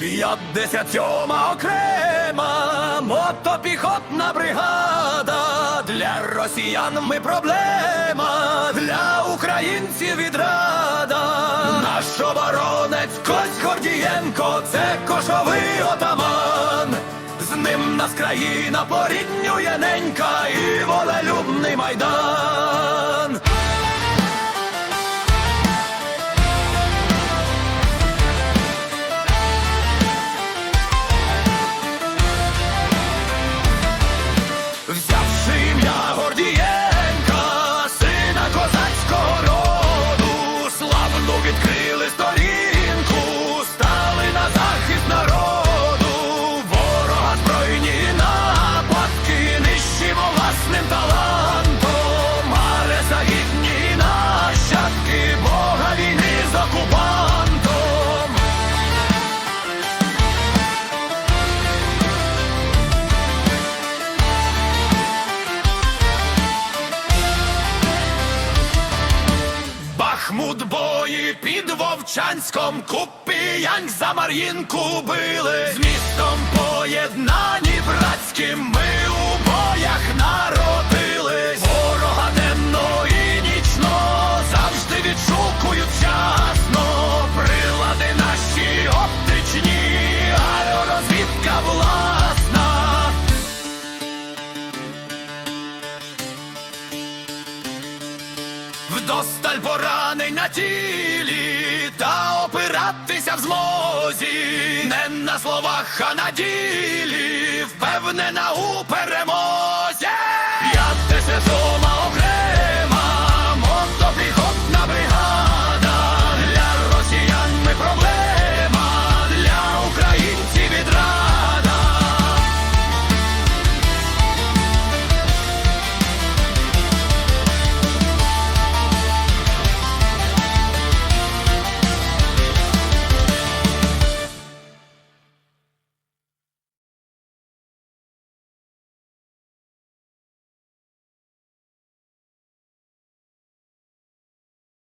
57 окрема мотопіхотна бригада. Для росіян ми проблема, для українців відрада. Наш оборонець Кость Гордієнко, це кошовий отаман. З ним нас країна поріднює ненька і волелюбний майдан. Власним талантом, але загідні нащадки Бога війни з окупантом. Бахмут бої під Вовчанськом, Купіянь за Мар'їнку били. З містом поєднані братським власна. Вдосталь поранень на тілі, та опиратися в змозі, не на словах, а на ділі, впевнена у.